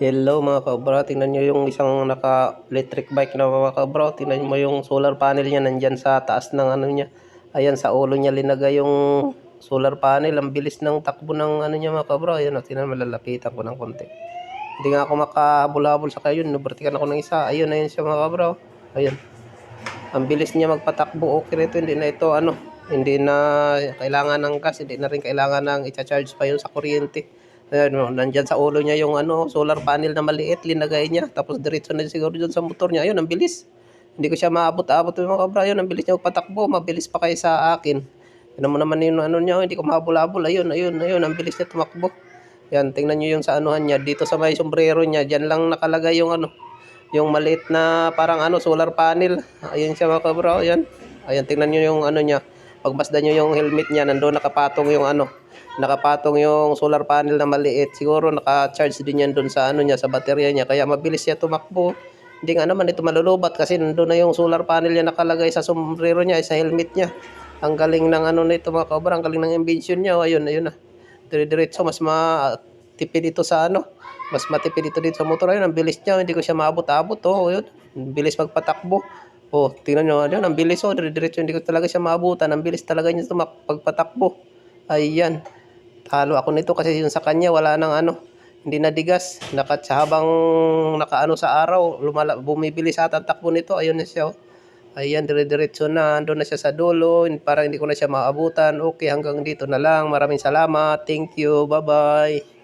Hello mga kabro, tingnan nyo yung isang naka-electric bike na mga kabro. Tingnan mo yung solar panel niya nandyan sa taas ng ano niya. Ayan, sa ulo niya linagay yung solar panel. Ang bilis ng takbo ng ano niya mga kabro. Ayan, o, tingnan malalapitan ko ng konti. Hindi nga ako makahabol-habol sa kayo. Nubertikan ako ng isa. Ayun, ayun siya mga kabro. Ayun. Ang bilis niya magpatakbo. Okay rito, hindi na ito ano. Hindi na kailangan ng gas, hindi na rin kailangan ng i-charge pa yun sa kuryente. Ayan, oh, nandyan sa ulo niya yung ano, solar panel na maliit, linagay niya. Tapos diretso na siguro dyan sa motor niya. Ayun, ang bilis. Hindi ko siya maabot-abot mga kabra. Ayun, ang bilis niya magpatakbo. Mabilis pa kayo sa akin. Yan mo naman yung ano niya, hindi ko mahabol-habol. Ayun, ayun, ayun, ang bilis niya tumakbo. Yan, tingnan niyo yung sa anuhan niya. Dito sa may sombrero niya, dyan lang nakalagay yung ano, yung maliit na parang ano, solar panel. Ayun siya mga kabra. Ayan. Ayan, tingnan niyo yung ano niya. Pagbasda niyo yung helmet niya, nandoon nakapatong yung ano, nakapatong yung solar panel na maliit. Siguro naka-charge din yan doon sa ano niya, sa baterya niya. Kaya mabilis siya tumakbo. Hindi nga naman ito malulubat kasi nandoon na yung solar panel niya nakalagay sa sombrero niya, sa helmet niya. Ang galing ng ano nito mga kabra, ang galing ng invention niya. O, ayun, ayun na. Dire-diretso, mas matipid ito sa ano. Mas matipid ito dito sa motor. Ayun, ang bilis niya. Hindi ko siya maabot-abot. Oh, ayun. Bilis magpatakbo. Oh, tingnan nyo. Ayun, ang bilis. Oh, dire-diretso. Hindi ko talaga siya maabutan. Ang bilis talaga niya tumak- pagpatakbo. Ayan. Talo ako nito kasi yung sa kanya wala nang ano. Hindi nadigas. Naka, habang nakaano sa araw, lumala, bumibili sa at takbo nito. Ayun na siya. Oh. Ayan, dire-diretso na. Andun na siya sa dulo. Parang hindi ko na siya maabutan. Okay, hanggang dito na lang. Maraming salamat. Thank you. Bye-bye.